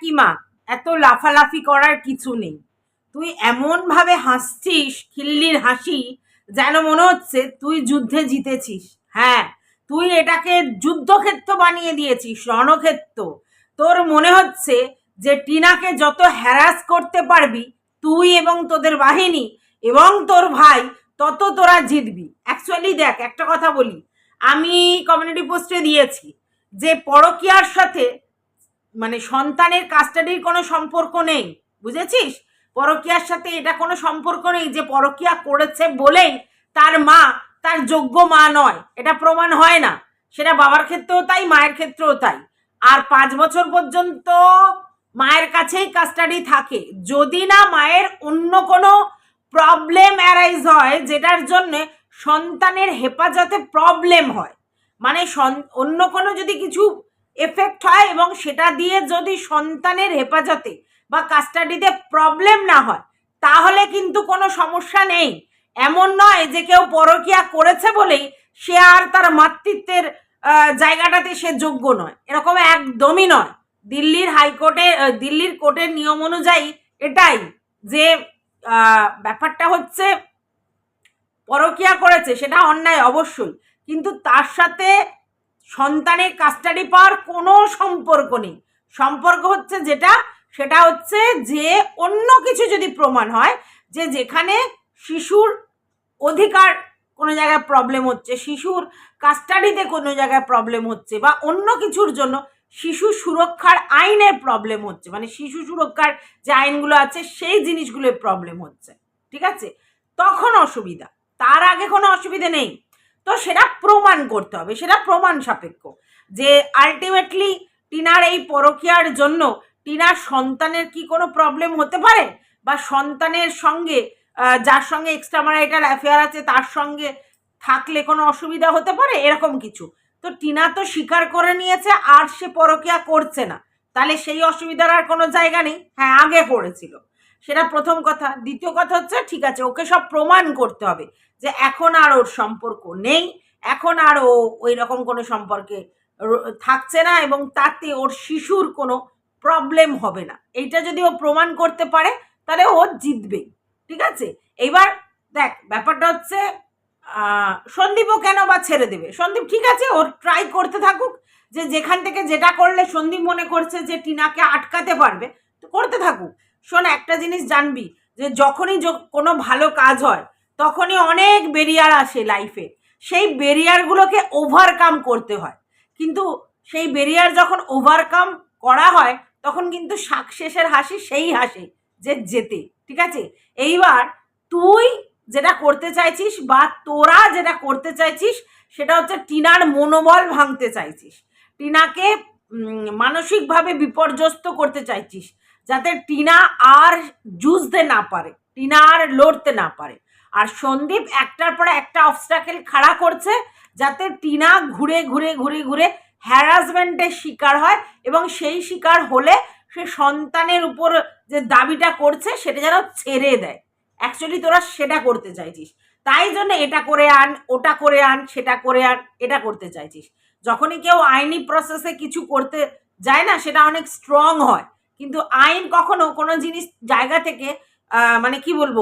কি মা? এত লাফালাফি করার কিছু নেই। তুই এমন ভাবে হাসছিস, খিল্লির হাসি, যেন মনে হচ্ছে তুই যুদ্ধে জিতেছিস। হ্যাঁ তুই এটাকে যুদ্ধক্ষেত্র বানিয়ে দিয়েছিস, রণক্ষেত্র। তোর মনে হচ্ছে যে টিনাকে যত হ্যারাস করতে পারবি, তুই এবং তোদের বাহিনী এবং তোর ভাই, তত তোরা জিতবি। অ্যাকচুয়ালি দেখ, একটা কথা বলি। আমি কমিউনিটি পোস্টে দিয়েছি যে পরকিয়ার সাথে মানে সন্তানের কাস্টাডির কোনো সম্পর্ক নেই, বুঝেছিস? পরকিয়ার সাথে এটা কোনো সম্পর্ক নেই যে পরকিয়া করেছে বলেই তার মা তার যোগ্য মা নয়, এটা প্রমাণ হয় না। সেটা বাবার ক্ষেত্রেও তাই, মায়ের ক্ষেত্রেও তাই। আর পাঁচ বছর পর্যন্ত মায়ের কাছেই কাস্টাডি থাকে। যদি না মায়ের অন্য কোনো প্রবলেম অ্যারাইজ হয়, যেটার জন্য সন্তানের হেফাজতে প্রবলেম হয়। মানে অন্য কোনো যদি কিছু এফেক্ট হয় এবং সেটা দিয়ে যদি সন্তানের হেফাজতে বা কাস্টাডিতে প্রবলেম না হয়, তাহলে কিন্তু কোনো সমস্যা নেই। এমন নয় যে কেউ পরকিয়া করেছে বলেই সে আর তার মাতৃত্বের জায়গাটাতে সে যোগ্য নয়। এরকম একদমই নয়। দিল্লির হাইকোর্টে দিল্লির কোর্টের নিয়ম অনুযায়ী এটাই যে ব্যাপারটা হচ্ছে পরকিয়া করেছে, সেটা অন্যায় অবশ্যই। কিন্তু তার সাথে সন্তানের কাস্টাডি পাওয়ার কোনো সম্পর্ক নেই। সম্পর্ক হচ্ছে যেটা, সেটা হচ্ছে যে অন্য কিছু যদি প্রমাণ হয়, যে যেখানে শিশুর অধিকার কোনো জায়গায় প্রবলেম হচ্ছে, শিশুর কাস্টাডিতে কোনো জায়গায় প্রবলেম হচ্ছে বা অন্য কিছুর জন্য শিশু সুরক্ষার আইনের প্রবলেম হচ্ছে মানে শিশু সুরক্ষার যে আইনগুলো আছে, সেই জিনিসগুলোর প্রবলেম হচ্ছে, ঠিক আছে? তখন অসুবিধা। তার আগে কোনো অসুবিধা নেই। তো সেটা প্রমাণ করতে হবে, সেটা প্রমাণ সাপেক্ষ যে আলটিমেটলি টিনার এই পরকীয়ার জন্য টিনার সন্তানের কি কোনো প্রবলেম হতে পারে? বা সন্তানের সঙ্গে যার সঙ্গে এক্সট্রা ম্যারিটাল অ্যাফেয়ার আছে, তার সঙ্গে থাকলে কোনো অসুবিধা হতে পারে? এরকম কিছু। তো টিনা তো স্বীকার করে নিয়েছে, আর সে পরকীয়া করছে না। তাহলে সেই অসুবিধার আর কোনো জায়গা নেই। হ্যাঁ আগে করেছিল। সেটা প্রথম কথা। দ্বিতীয় কথা হচ্ছে, ঠিক আছে, ওকে সব প্রমাণ করতে হবে যে এখন আর ওর সম্পর্ক নেই, এখন আর ও ওই রকম কোনো সম্পর্কে থাকছে না এবং তাতে ওর শিশুর কোনো প্রবলেম হবে না। এইটা যদি ও প্রমাণ করতে পারে, তাহলে ও জিতবে ঠিক আছে? এইবার দেখ, ব্যাপারটা হচ্ছে সন্দীপও কেন বা ছেড়ে দেবে? সন্দীপ ঠিক আছে, ওর ট্রাই করতে থাকুক, যে যেখান থেকে যেটা করলে সন্দীপ মনে করছে যে টিনাকে আটকাতে পারবে, তো করতে থাকুক। শোন, একটা জিনিস জানবি, যে যখনই কোনো ভালো কাজ হয়, তখনই অনেক বেরিয়ার আসে লাইফে সেই বেরিয়ারগুলোকে ওভারকাম করতে হয়। কিন্তু সেই বেরিয়ার যখন ওভারকাম করা হয়, তখন কিন্তু সাকসেসের হাসি সেই হাসে, যে যেতে। ঠিক আছে? এইবার তুই যেটা করতে চাইছিস বা তোরা যেটা করতে চাইছিস, সেটা হচ্ছে টিনার মনোবল ভাঙতে চাইছিস। টিনাকে মানসিকভাবে বিপর্যস্ত করতে চাইছিস। যাতে টিনা আর জুঝতে না পারে, টিনা আর লড়তে না পারে। আর সন্দীপ একটার পর একটা অবস্টাকেল খাড়া করছে যাতে টিনা ঘুরে ঘুরে ঘুরে ঘুরে হ্যারাসমেন্টের শিকার হয় এবং সেই শিকার হলে সে সন্তানের উপর যে দাবিটা করছে সেটা যেন ছেড়ে দেয়। অ্যাকচুয়ালি তোরা সেটা করতে চাইছিস। তাই জন্য এটা করে আন, ওটা করে আন, সেটা করে আন, এটা করতে চাইছিস। যখনই কেউ আইনি প্রসেসে কিছু করতে যায় না, সেটা অনেক স্ট্রং হয়। কিন্তু আইন কখনো কোনো জিনিস জায়গা থেকে মানে কি বলব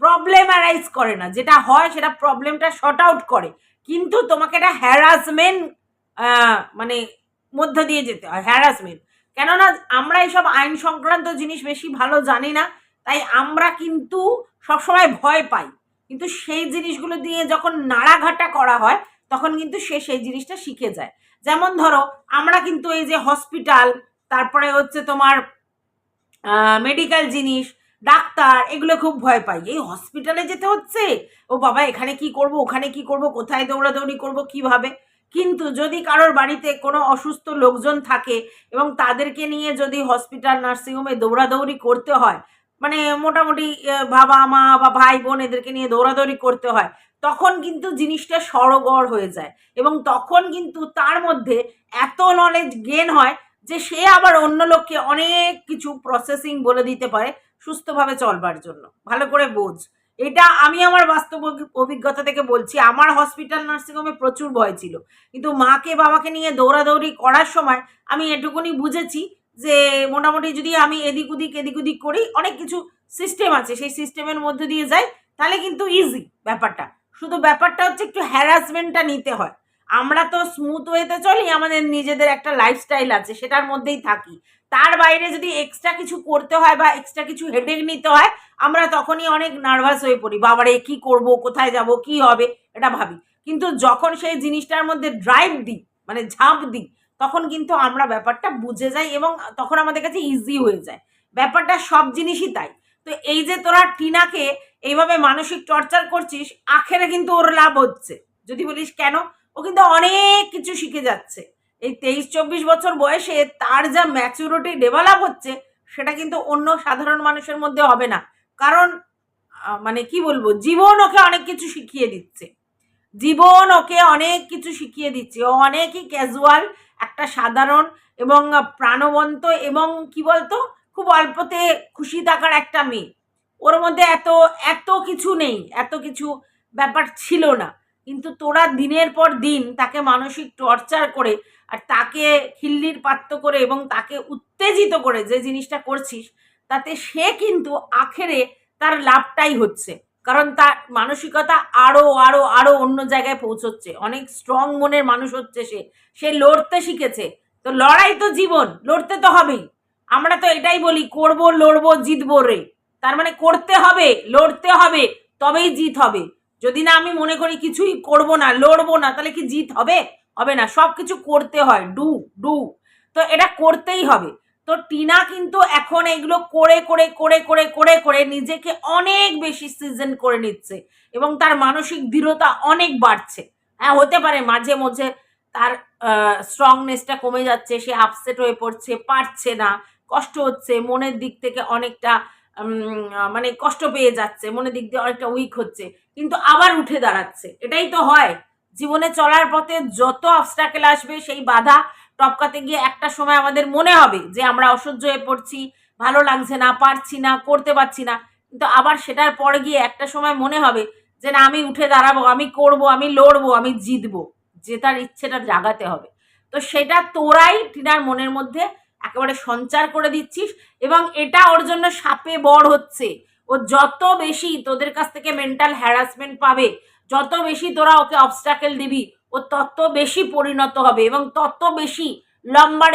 প্রবলেম অ্যারাইজ করে না। যেটা হয় সেটা প্রবলেমটা শর্ট আউট করে। কিন্তু তোমাকে এটা হ্যারাসমেন্ট মানে মধ্য দিয়ে যেতে হয় হ্যারাসমেন্ট কেননা আমরা এইসব আইন সংক্রান্ত জিনিস বেশি ভালো জানি না, তাই আমরা কিন্তু সবসময় ভয় পাই। কিন্তু সেই জিনিসগুলো দিয়ে যখন নাড়াঘাটা করা হয়, তখন কিন্তু সে সেই জিনিসটা শিখে যায়। যেমন ধরো, আমরা কিন্তু এই যে হসপিটাল তারপরে হচ্ছে তোমার মেডিকেল জিনিস, ডাক্তার, এগুলো খুব ভয় পাই। এই হসপিটালে যেতে হচ্ছে? ও বাবা, এখানে কি করব, ওখানে কি করব, কোথায় দৌড়াদৌড়ি করব, কীভাবে? কিন্তু যদি কারোর বাড়িতে কোনো অসুস্থ লোকজন থাকে এবং তাদেরকে নিয়ে যদি হসপিটাল নার্সিংহোমে দৌড়াদৌড়ি করতে হয় মানে মোটামুটি বাবা, মা বা ভাই, বোন এদেরকে নিয়ে দৌড়াদৌড়ি করতে হয়, তখন কিন্তু জিনিসটা সড়গড় হয়ে যায়। এবং তখন কিন্তু তার মধ্যে এত নলেজ গেন হয় যে সে আবার অন্য লোককে অনেক কিছু প্রসেসিং বলে দিতে পারে সুস্থভাবে চলবার জন্য। ভালো করে বোঝ। এটা আমি আমার বাস্তব অভিজ্ঞতা থেকে বলছি, আমার হসপিটাল নার্সিংহোমে প্রচুর ভয় ছিল। কিন্তু মাকে বাবাকে নিয়ে দৌড়াদৌড়ি করার সময় আমি এটুকুনি বুঝেছি যে মোটামুটি যদি আমি এদিক ওদিক এদিক ওদিক করি, অনেক কিছু সিস্টেম আছে। সেই সিস্টেমের মধ্যে দিয়ে যাই, তাহলে কিন্তু ইজি ব্যাপারটা। শুধু ব্যাপারটা হচ্ছে একটু হ্যারাসমেন্টটা নিতে হয়। আমরা তো স্মুথ ওয়েতে চলি, আমাদের নিজেদের একটা লাইফস্টাইল আছে, সেটার মধ্যেই থাকি। তার বাইরে যদি এক্সট্রা কিছু করতে হয় বা এক্সট্রা কিছু হেডেক নিতে হয়, আমরা তখনই অনেক নার্ভাস হয়ে পড়ি, বাবারে, কি করব, কোথায় যাব, কি হবে, এটা ভাবি। কিন্তু যখন সেই জিনিসটার মধ্যে ড্রাইভ দিই মানে ঝাঁপ দিই, তখন কিন্তু আমরা ব্যাপারটা বুঝে যাই এবং তখন আমাদের কাছে ইজি হয়ে যায়। ব্যাপারটা সব জিনিসই তাই। তো এই যে তোরা টিনাকে এইভাবে মানসিক টর্চার করছিস, আখেরে কিন্তু ওর লাভ হচ্ছে। যদি বলিস কেন ও কিন্তু অনেক কিছু শিখে যাচ্ছে। এই তেইশ চব্বিশ বছর বয়সে তার যা ম্যাচুরিটি ডেভেলপ হচ্ছে, সেটা কিন্তু অন্য সাধারণ মানুষের মধ্যে হবে না। কারণ মানে কি বলব, জীবন ওকে অনেক কিছু শিখিয়ে দিচ্ছে। জীবন ওকে অনেক কিছু শিখিয়ে দিচ্ছে। ও অনেকই ক্যাজুয়াল একটা সাধারণ এবং প্রাণবন্ত এবং কি বলতো, খুব অল্পতে খুশি থাকার একটা মেয়ে। ওর মধ্যে এত এত কিছু নেই, এত কিছু ব্যাপার ছিল না। কিন্তু তোরা দিনের পর দিন তাকে মানসিক টর্চার করে আর তাকে খিল্লির পাত্র করে এবং তাকে উত্তেজিত করে যে জিনিসটা করছিস, তাতে সে কিন্তু আখেরে তার লাভটাই হচ্ছে। কারণ তার মানসিকতা আরও আরও আরও অন্য জায়গায় পৌঁছচ্ছে। অনেক স্ট্রং মনের মানুষ হচ্ছে সে। সে লড়তে শিখেছে। তো লড়াই তো জীবন, লড়তে তো হবেই। আমরা তো এটাই বলি, করব, লড়বো, জিতবো রে। তার মানে করতে হবে, লড়তে হবে, তবেই জিত হবে। যদি না আমি মনে করি কিছুই করব না, লড়বো না, তাহলে কি জিত হবে? হবে না সব কিছু করতে হয়, ডু ডু। তো এটা করতেই হবে। তো টিনা কিন্তু এখন এগুলো করে করে করে করে করে করে নিজেকে অনেক বেশি সিজন করে নিচ্ছে এবং তার মানসিক দৃঢ়তা অনেক বাড়ছে। হ্যাঁ হতে পারে মাঝে মধ্যে তার স্ট্রংনেসটা কমে যাচ্ছে, সে আপসেট হয়ে পড়ছে, পারছে না, কষ্ট হচ্ছে, মনের দিক থেকে অনেকটা মানে কষ্ট পেয়ে যাচ্ছে, মনের দিক দিয়ে অনেকটা উইক হচ্ছে, কিন্তু আবার উঠে দাঁড়াচ্ছে। এটাই তো হয়। জীবনে চলার পথে যত অবস্টাকেল আসবে, সেই বাধা টপকাতে গিয়ে একটা সময় আমাদের মনে হবে যে আমরা অসহ্য হয়ে পড়ছি, ভালো লাগছে না, পারছি না, করতে পারছি না। কিন্তু আবার সেটার পরে গিয়ে একটা সময় মনে হবে যে না, আমি উঠে দাঁড়াবো, আমি করব, আমি লড়বো, আমি জিতবো। জেতার ইচ্ছেটা জাগাতে হবে। তো সেটা তোরাই টিনার মনের মধ্যে একেবারে সঞ্চার করে দিচ্ছিস এবং এটা ওর জন্য সাপে বড় হচ্ছে। ও যত বেশি তোদের কাছ থেকে মেন্টাল হ্যারাসমেন্ট পাবে যত বেশি তোরা ওকে অবস্টাকেল দিবি ও তত বেশি পরিণত হবে এবং তত বেশি লম্বা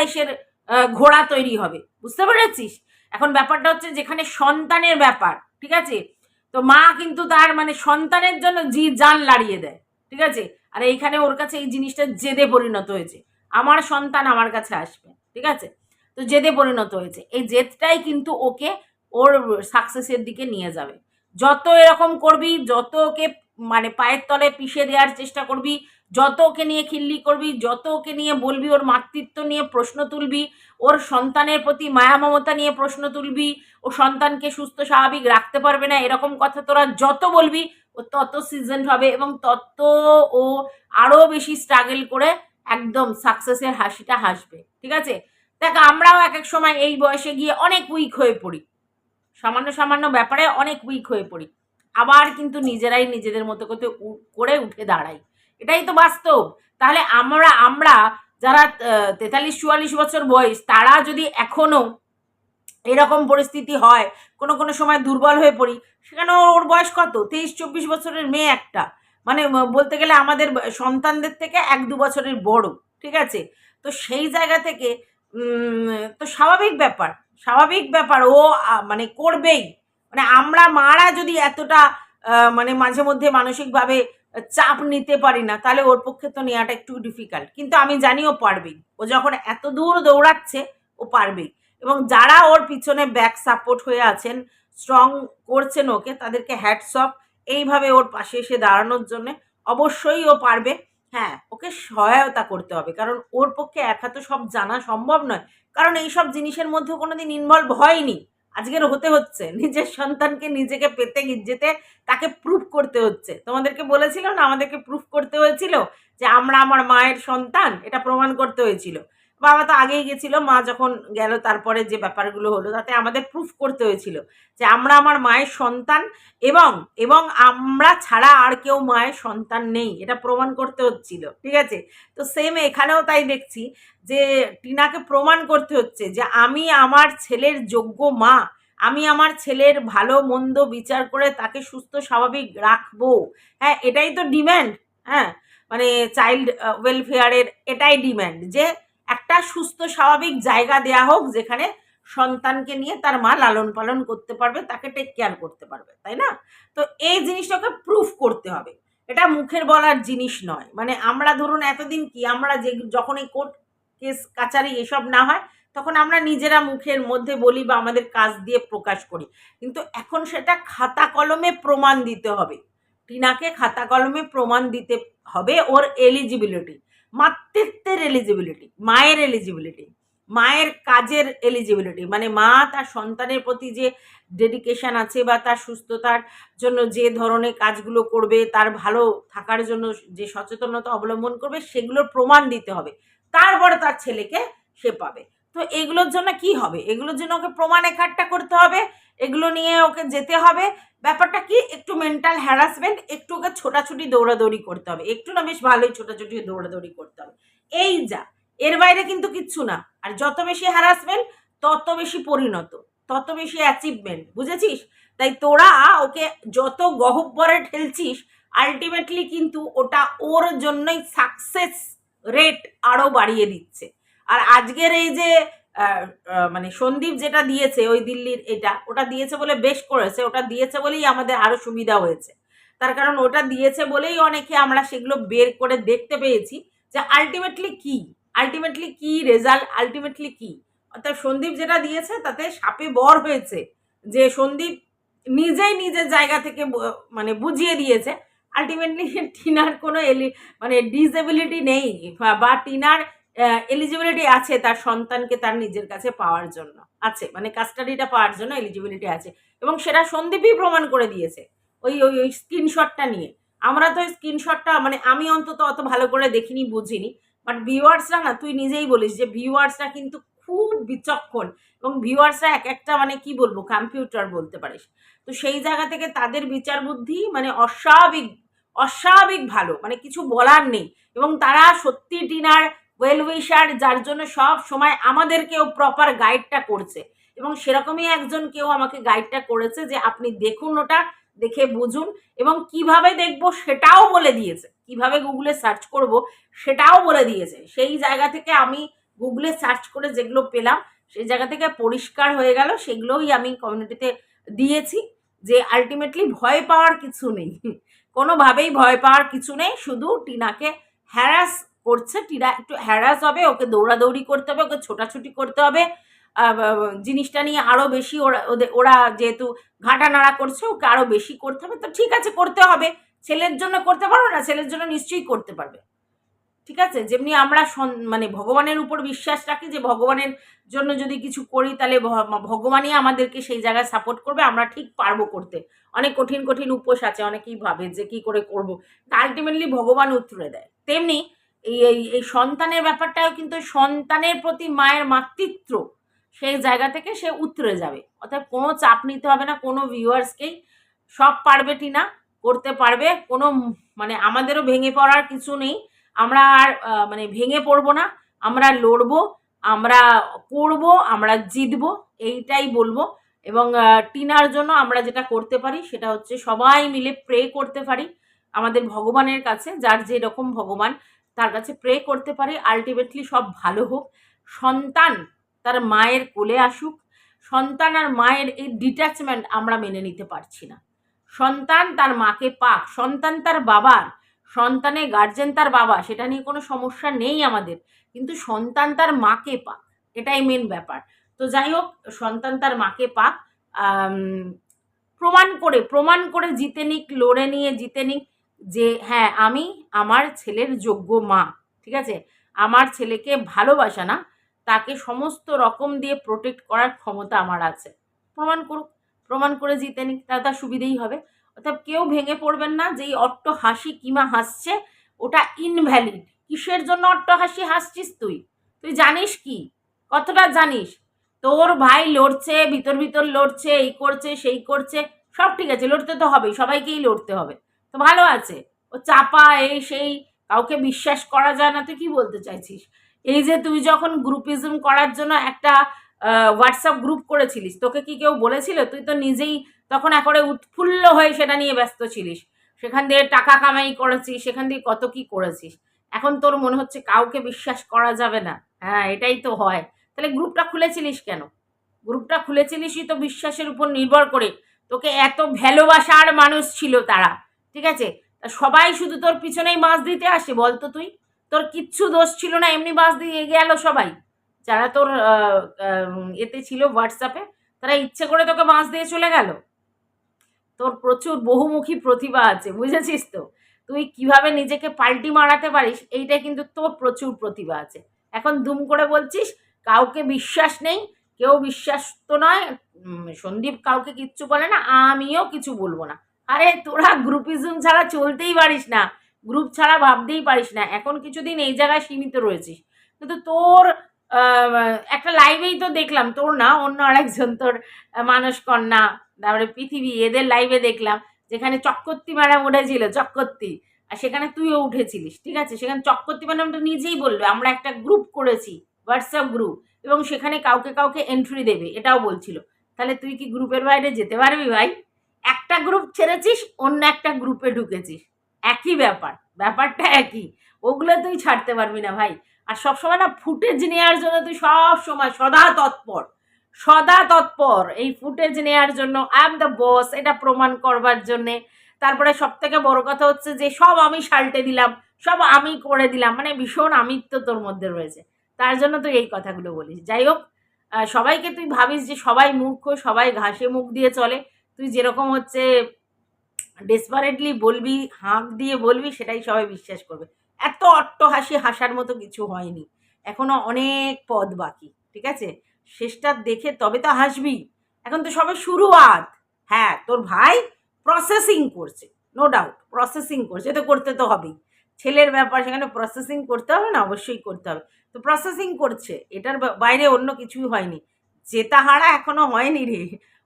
আহ, ঘোড়া তৈরি হবে। বুঝতে পেরেছিস? এখন ব্যাপারটা হচ্ছে যেখানে সন্তানের ব্যাপার ঠিক আছে? তো মা কিন্তু তার মানে সন্তানের জন্য জি জান লাড়িয়ে দেয় ঠিক আছে? আর এইখানে ওর কাছে এই জিনিসটা জেদে পরিণত হয়েছে। আমার সন্তান আমার কাছে আসবে ঠিক আছে? তো জেদে পরিণত হয়েছে। এই জেদটাই কিন্তু ওকে ওর সাকসেসের দিকে নিয়ে যাবে। যত এরকম করবি, যত ওকে মানে পায়ের তলে পিষে দেওয়ার চেষ্টা করবি, যত ওকে নিয়ে খিল্লি করবি, যত ওকে নিয়ে বলবি, ওর মাতৃত্ব নিয়ে প্রশ্ন তুলবি, ওর সন্তানের প্রতি মায়া মমতা নিয়ে প্রশ্ন তুলবি, ও সন্তানকে সুস্থ, স্বাভাবিক রাখতে পারবে না, এরকম কথা তোরা যত বলবি, ও তত সিজন হবে এবং তত ও আরও বেশি স্ট্রাগল করে একদম সাকসেসের হাসিটা হাসবে। ঠিক আছে? দেখ, আমরাও এক এক সময় এই বয়সে গিয়ে অনেক উইক হয়ে পড়ি। সামান্য সামান্য ব্যাপারে অনেক উইক হয়ে পড়ি। আবার কিন্তু নিজেরাই নিজেদের মতো করতে করে উঠে দাঁড়াই। এটাই তো বাস্তব। তাহলে আমরা আমরা যারা তেতাল্লিশ, চুয়াল্লিশ বছর বয়স, তারা যদি এখনও এরকম পরিস্থিতি হয়, কোনো কোনো সময় দুর্বল হয়ে পড়ি, সেখানে ওর বয়স কত? তেইশ, চব্বিশ বছরের মেয়ে একটা। মানে বলতে গেলে আমাদের সন্তানদের থেকে এক, দু বছরের বড়। ঠিক আছে? তো সেই জায়গা থেকে তো স্বাভাবিক ব্যাপার স্বাভাবিক ব্যাপার, ও মানে করবেই। মানে আমরা মারা যদি এতটা মানে মাঝে মধ্যে মানসিকভাবে চাপ নিতে পারি না, তাহলে ওর পক্ষে তো নেওয়াটা একটু ডিফিকাল্ট কিন্তু আমি জানি ও পারবেই। ও যখন এত দূর দৌড়াচ্ছে, ও পারবেই। এবং যারা ওর পিছনে ব্যাক সাপোর্ট হয়ে আছেন স্ট্রং করছেন ওকে, তাদেরকে হ্যাটস এইভাবে ওর পাশে এসে দাঁড়ানোর জন্য অবশ্যই ও পারবে। হ্যাঁ ওকে সহায়তা করতে হবে। কারণ ওর পক্ষে একা তো সব জানা সম্ভব নয়। কারণ এই সব জিনিসের মধ্যে কোনোদিন ইনভলভ হয়নি। আজকের হতে হচ্ছে। নিজের সন্তানকে নিজেকে পেতে যেতে তাকে প্রুফ করতে হচ্ছে। তোমাদেরকে বলেছিল না? আমাদেরকে প্রুফ করতে হয়েছিল যে আমরা আমার মায়ের সন্তান? এটা প্রমাণ করতে হয়েছিল। বাবা তো আগেই গেছিল, মা যখন গেল তারপরে যে ব্যাপারগুলো হলো, তাতে আমাদের প্রুফ করতে হয়েছিল যে আমরা আমার মায়ের সন্তান এবং এবং আমরা ছাড়া আর কেউ মায়ের সন্তান নেই, এটা প্রমাণ করতে হচ্ছিল, ঠিক আছে? তো সেম এখানেও তাই দেখছি যে টিনাকে প্রমাণ করতে হচ্ছে যে আমি আমার ছেলের যোগ্য মা, আমি আমার ছেলের ভালো মন্দ বিচার করে তাকে সুস্থ স্বাভাবিক রাখব। হ্যাঁ এটাই তো ডিম্যান্ড হ্যাঁ? মানে চাইল্ড ওয়েলফেয়ারের এটাই ডিম্যান্ড যে একটা সুস্থ, স্বাভাবিক জায়গা দেয়া হোক যেখানে সন্তানকে নিয়ে তার মা লালন পালন করতে পারবে, তাকে টেক কেয়ার করতে পারবে, তাই না? তো এই জিনিসটাকে প্রুফ করতে হবে। এটা মুখের বলার জিনিস নয়। মানে আমরা ধরুন এতদিন কি, আমরা যে যখন এই কোর্ট কেস কাচারি এসব না হয়, তখন আমরা নিজেরা মুখের মধ্যে বলি বা আমাদের কাজ দিয়ে প্রকাশ করি। কিন্তু এখন সেটা খাতা কলমে প্রমাণ দিতে হবে। টিনাকে খাতা কলমে প্রমাণ দিতে হবে ওর এলিজিবিলিটি মাতৃত্বের এলিজিবিলিটি মায়ের এলিজিবিলিটি মায়ের কাজের এলিজিবিলিটি মানে মা তার সন্তানের প্রতি যে ডেডিকেশান আছে বা তার সুস্থতার জন্য যে ধরনের কাজগুলো করবে, তার ভালো থাকার জন্য যে সচেতনতা অবলম্বন করবে, সেগুলোর প্রমাণ দিতে হবে। তারপরে তার ছেলেকে সে পাবে। তো এগুলোর জন্য কি হবে? এগুলোর জন্য ওকে প্রমাণ একাট্টা করতে হবে, এগুলো নিয়ে ওকে যেতে হবে। ব্যাপারটা কি? একটু মেন্টাল হ্যারাসমেন্ট একটু ওকে ছোটাছুটি দৌড়াদৌড়ি করতে হবে। একটু না বেশ ভালোই ছোটাছুটি দৌড়াদৌড়ি করতে হবে। এই যা, এর বাইরে কিন্তু কিচ্ছু না। আর যত বেশি হ্যারাসমেন্ট তত বেশি পরিণত, তত বেশি অ্যাচিভমেন্ট বুঝেছিস? তাই তোরা ওকে যত গহব্বরে ঠেলছিস আলটিমেটলি কিন্তু ওটা ওর জন্যই সাকসেস রেট আরও বাড়িয়ে দিচ্ছে। আর আজকের এই যে মানে সন্দীপ যেটা দিয়েছে, ওই দিল্লির এটা, ওটা দিয়েছে বলে বেশ করেছে, ওটা দিয়েছে বলেই আমাদের আরও সুবিধা হয়েছে। তার কারণ ওটা দিয়েছে বলেই অনেকে আমরা সেগুলো বের করে দেখতে পেয়েছি যে আলটিমেটলি কি আলটিমেটলি কি রেজাল্ট আলটিমেটলি কি। অর্থাৎ সন্দীপ যেটা দিয়েছে তাতে সাপে বর হয়েছে যে সন্দীপ নিজেই নিজের জায়গা থেকে মানে বুঝিয়ে দিয়েছে। আলটিমেটলি টিনার কোনো এলি মানে ডিসেবিলিটি নেই বা টিনার এলিজিবিলিটি আছে তার সন্তানকে তার নিজের কাছে পাওয়ার জন্য। আছে মানে কাস্টাডিটা পাওয়ার জন্য এলিজিবিলিটি আছে। এবং সেটা সন্দীপই প্রমাণ করে দিয়েছে। ওই ওই ওই স্ক্রিনশটটা নিয়ে। আমরা তো ওই স্ক্রিনশটটা মানে আমি অন্তত অত ভালো করে দেখিনি, বুঝিনি। বাট ভিউয়ার্সরা না, তুই নিজেই বলিস যে ভিউয়ার্সরা কিন্তু খুব বিচক্ষণ। এবং ভিউয়ার্সরা এক একটা মানে কি বলব কম্পিউটার বলতে পারিস। তো সেই জায়গা থেকে তাদের বিচার বুদ্ধি মানে অস্বাভাবিক অস্বাভাবিক ভালো। মানে কিছু বলার নেই। এবং তারা সত্যি টিনার ওয়েল উইশার যার জন্য সব সময় আমাদেরকেও প্রপার গাইডটা করছে। এবং সেরকমই একজন কেউ আমাকে গাইডটা করেছে যে আপনি দেখুন ওটা, দেখে বুঝুন। এবং কীভাবে দেখব সেটাও বলে দিয়েছে। কীভাবে গুগলে সার্চ করব সেটাও বলে দিয়েছে। সেই জায়গা থেকে আমি গুগলে সার্চ করে যেগুলো পেলাম, সেই জায়গা থেকে পরিষ্কার হয়ে গেল, সেগুলোই আমি কমিউনিটিতে দিয়েছি যে আলটিমেটলি ভয় পাওয়ার কিছু নেই। কোনোভাবেই ভয় পাওয়ার কিছু নেই। শুধু টিনাকে হ্যারাস করছে, টিরা একটু হ্যারাস হবে, ওকে দৌড়াদৌড়ি করতে হবে, ওকে ছোটাছুটি করতে হবে। জিনিসটা নিয়ে আরও বেশি ওরা ওদের ওরা যেহেতু ঘাটা নাড়া করছে, ওকে আরও বেশি করতে হবে। তো ঠিক আছে, করতে হবে। ছেলের জন্য করতে পারো না, ছেলের জন্য নিশ্চয়ই করতে পারবে। ঠিক আছে? যেমনি আমরা মানে ভগবানের উপর বিশ্বাস রাখি যে ভগবানের জন্য যদি কিছু করি, তাহলে ভগবানই আমাদেরকে সেই জায়গায় সাপোর্ট করবে, আমরা ঠিক পারব করতে। অনেক কঠিন কঠিন উপোস আছে, অনেকেই ভাবে যে কি করে করব। আলটিমেটলি ভগবান উত্তরে দেয়। তেমনি এই এই এই সন্তানের ব্যাপারটাও কিন্তু সন্তানের প্রতি মায়ের মাতৃত্ব সেই জায়গা থেকে সে উতরে যাবে। অর্থাৎ কোনো চাপ নিতে হবে না, কোনো ভিউয়ার্সকেই সব পারবে টিনা করতে পারবে, কোনো মানে আমাদেরও ভেঙে পড়ার কিছু নেই। আমরা আর মানে ভেঙে পড়ব না, আমরা লড়বো, আমরা করব, আমরা জিতবো, এইটাই বলব। এবং টিনার জন্য আমরা যেটা করতে পারি সেটা হচ্ছে সবাই মিলে প্রে করতে পারি আমাদের ভগবানের কাছে, যার যে রকম ভগবান তার কাছে প্রে করতে পারে আলটিমেটলি সব ভালো হোক। সন্তান তার মায়ের কোলে আসুক। সন্তান আর মায়ের এই ডিট্যাচমেন্ট আমরা মেনে নিতে পারছি না। সন্তান তার মাকে পাক, সন্তান তার বাবার সন্তানের গার্জেন তার বাবা, সেটা নিয়ে কোনো সমস্যা নেই আমাদের, কিন্তু সন্তান তার মাকে পাক, এটাই মেন ব্যাপার। তো যাই হোক, সন্তান তার মাকে পাক প্রমাণ করে প্রমাণ করে জিতে নিক, লড়ে নিয়ে জিতে নিক যে হ্যাঁ আমি আমার ছেলের যোগ্য মা, ঠিক আছে? আমার ছেলেকে ভালোবাসা না, তাকে সমস্ত রকম দিয়ে প্রোটেক্ট করার ক্ষমতা আমার আছে। প্রমাণ করুক, প্রমাণ করে জিতে নিক তাহলে তার সুবিধেই হবে। অর্থাৎ কেউ ভেঙে পড়বেন না যে এই অট্ট হাসি কিমা হাসছে, ওটা ইনভ্যালিড কিসের জন্য অট্ট হাসি হাসছিস তুই? তুই জানিস কি? কতটা জানিস? তোর ভাই লড়ছে, ভিতর ভিতর লড়ছে, এই করছে, সেই করছে, সব ঠিক আছে, লড়তে তো হবেই, সবাইকেই লড়তে হবে। তো ভালো আছে। ও চাপা, এই সেই, কাউকে বিশ্বাস করা যায় না, তুই কি বলতে চাইছিস? এই যে তুই যখন গ্রুপিজম করার জন্য একটা হোয়াটসঅ্যাপ গ্রুপ করেছিলিস, তোকে কি কেউ বলেছিল? তুই তো নিজেই তখন একবারে উৎফুল্ল হয়ে সেটা নিয়ে ব্যস্ত ছিলিস। সেখান দিয়ে টাকা কামাই করেছিস, সেখান দিয়ে কত কি করেছিস। এখন তোর মনে হচ্ছে কাউকে বিশ্বাস করা যাবে না। হ্যাঁ এটাই তো হয়। তাহলে গ্রুপটা খুলেছিলিস কেন? গ্রুপটা খুলেছিলিসই তো বিশ্বাসের উপর নির্ভর করে। তোকে এত ভালোবাসার মানুষ ছিল তারা। ঠিক আছে? সবাই শুধু তোর পিছনেই মাছ দিতে আসে, বলতো তুই? তোর কিচ্ছু দোষ ছিল না, এমনি মাছ দিয়ে গেল সবাই। যারা তোর এতে ছিল হোয়াটসঅ্যাপে তারা ইচ্ছে করে তোকে মাছ দিয়ে চলে গেল। তোর প্রচুর বহুমুখী প্রতিভা আছে, বুঝেছিস তো? তুই কীভাবে নিজেকে পাল্টি মারাতে পারিস, এইটা কিন্তু তোর প্রচুর প্রতিভা আছে। এখন দুম করে বলছিস, কাউকে বিশ্বাস নেই, কেউ বিশ্বাস তো নয় সন্দীপ কাউকে কিচ্ছু বলে না, আমিও কিছু বলব না। আরে তোরা গ্রুপিজম ছাড়া চলতেই পারিস না। গ্রুপ ছাড়া ভাবতেই পারিস না। এখন কিছুদিন এই জায়গায় সীমিত রয়েছিস। কিন্তু তোর একটা লাইভেই তো দেখলাম। তোর না, অন্য আরেকজন তোর মানস কন্যা তারপরে পৃথিবী, এদের লাইভে দেখলাম। যেখানে চক্কর্তি ম্যাডাম উঠেছিল চক্কর্তি আর সেখানে তুইও উঠেছিলিস, ঠিক আছে? সেখানে চক্কর্তি ম্যাডামটা নিজেই বলল, আমরা একটা গ্রুপ করেছি হোয়াটসঅ্যাপ গ্রুপ এবং সেখানে কাউকে কাউকে এন্ট্রি দেবে। এটাও বলছিল। তাহলে তুই কি গ্রুপের বাইরে যেতে পারবি ভাই? একটা গ্রুপ ছেড়েছিস, অন্য একটা গ্রুপে ঢুকেছিস। একই ব্যাপার, ব্যাপারটা একই। ওগুলো তুই ছাড়তে পারবি না ভাই। আর সবসময় না ফুটেজ নেওয়ার জন্য তুই সব সময় সদা তৎপর সদা তৎপর। এই ফুটেজ নেওয়ার জন্য আই এম দ্য বস এটা প্রমাণ করবার জন্যে। তারপরে সব থেকে বড় কথা হচ্ছে যে, সব আমি সাল্টে দিলাম, সব আমি করে দিলাম। মানে ভীষণ আমিত্ব তোর মধ্যে রয়েছে। তার জন্য তুই এই কথাগুলো বলিস। যাই হোক সবাইকে তুই ভাবিস যে সবাই মূর্খ, সবাই ঘাসে মুখ দিয়ে চলে। তুই যেরকম হচ্ছে ডেসপারেটলি বলবি, হাঁক দিয়ে বলবি, সেটাই সবাই বিশ্বাস করবে। এত অট্টহাসি হাসার মতো কিছু হয়নি। এখনও অনেক পদ বাকি, ঠিক আছে? শেষটা দেখে তবে তো হাসবি। এখন তো সবে শুরুয়াত। হ্যাঁ তোর ভাই প্রসেসিং করছে নো ডাউট প্রসেসিং করছে। তো করতে তো হবেই। ছেলের ব্যাপার, সেখানে প্রসেসিং করতে হবে না? অবশ্যই করতে হবে। তো প্রসেসিং করছে, এটার বাইরে অন্য কিছুই হয়নি। জেতা হারা এখনও হয়নি রে,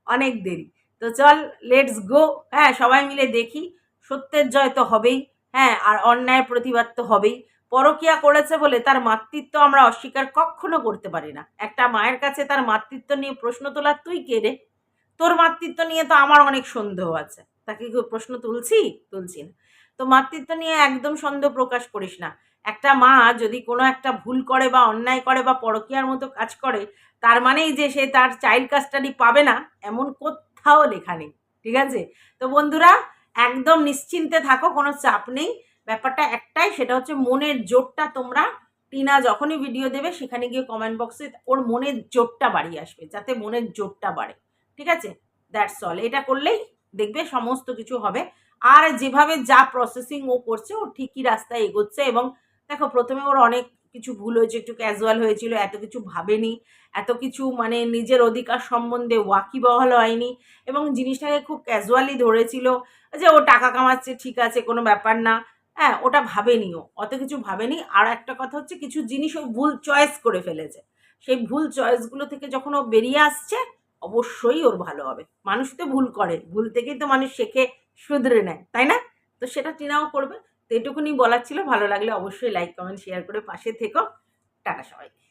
অনেক দেরি। তো চল লেটস গো হ্যাঁ সবাই মিলে দেখি। সত্যের জয় তো হবেই। হ্যাঁ আর অন্যায়ের প্রতিবাদ তো হবেই। পরকিয়া করেছে বলে তার মাতৃত্ব আমরা অস্বীকার কখনো করতে পারি না। একটা মায়ের কাছে তার মাতৃত্ব নিয়ে প্রশ্ন তোলার তুই কে রে? তোর মাতৃত্ব নিয়ে তো আমার অনেক সন্দেহ আছে। তাকে প্রশ্ন তুলছি? তুলছি না। তো মাতৃত্ব নিয়ে একদম সন্দেহ প্রকাশ করিস না। একটা মা যদি কোনো একটা ভুল করে বা অন্যায় করে বা পরকীয়ার মতো কাজ করে, তার মানেই যে সে তার চাইল্ড কাস্টাডি পাবে না, এমন কোথাও লেখা নেই ঠিক আছে? তো বন্ধুরা, একদম নিশ্চিন্তে থাকো, কোনো চাপ নেই। ব্যাপারটা একটাই, সেটা হচ্ছে মনের জোরটা তোমরা, টিনা যখনই ভিডিও দেবে, সেখানে গিয়ে কমেন্ট বক্সে ওর মনের জোরটা বাড়িয়ে আসবে, যাতে মনের জোরটা বাড়ে, ঠিক আছে? দ্যাটস অল এটা করলেই দেখবে সমস্ত কিছু হবে। আর যেভাবে যা প্রসেসিং ও করছে, ও ঠিকই রাস্তায় এগোচ্ছে এবং দেখো, প্রথমে ওর অনেক কিছু ভুল হয়েছে, একটু ক্যাজুয়াল হয়েছিল, এত কিছু ভাবেনি, এত কিছু মানে নিজের অধিকার সম্বন্ধে ওয়াকিবহাল হয়নি এবং জিনিসটাকে খুব ক্যাজুয়ালি ধরেছিল যে ও টাকা কামাচ্ছে, ঠিক আছে, কোনো ব্যাপার না। হ্যাঁ ওটা ভাবেনি ও অত কিছু ভাবেনি। আর একটা কথা হচ্ছে, কিছু জিনিস ও ভুল চয়েস করে ফেলেছে। সেই ভুল চয়েসগুলো থেকে যখন ও বেরিয়ে আসছে, অবশ্যই ওর ভালো হবে। মানুষ তো ভুল করে, ভুল থেকেই তো মানুষ শেখে, শুধরে নেয়, তাই না? তো সেটা টিনাও করবে। তো এটুকুনি বলার ছিল। ভালো লাগলে অবশ্যই লাইক কমেন্ট শেয়ার করে পাশে থেকো। টাটা সবাইকে।